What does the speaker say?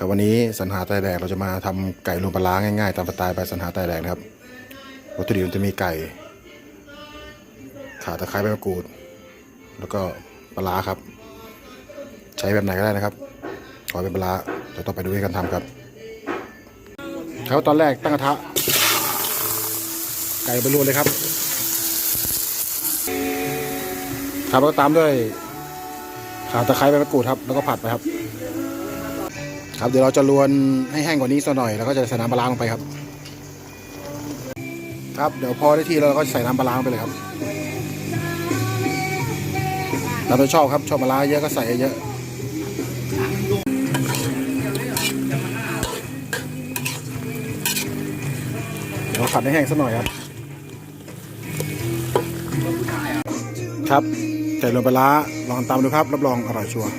ครับวันนี้สัญหาไตแดกเราจะมาทำไก่รวมปลาร้าง่ายๆตามสไตล์ไปสัญหาไตแดกนะครับวัตถุดิบจะมีไก่ ขาตะไคร้ใบมะกรูด แล้วก็ปลาร้าครับ ใช้แบบไหนก็ได้นะครับ ขอเป็นปลาเดี๋ยวต้องไปดูวิธีการทำครับครับตอนแรกตั้งกระทะ ไก่ไปรวนเลยครับครับแล้วตามด้วยขาตะไคร้ใบมะกรูดครับ แล้วก็ผัดไปครับ ครับเดี๋ยวเราจะลวนให้แห้งกว่านี้สักหน่อยแล้วก็จะใส่น้ำปลาลงไปครับ ครับเดี๋ยวพอได้ที่แล้วเราก็ใส่น้ำปลาลงไปเลยครับเราชอบครับชอบปลาเยอะก็ใส่เยอะเดี๋ยวผัดให้แห้งสักหน่อยครับ ครับใส่ลงปลาร้าลองตามดูครับรับรองอร่อยชัวร์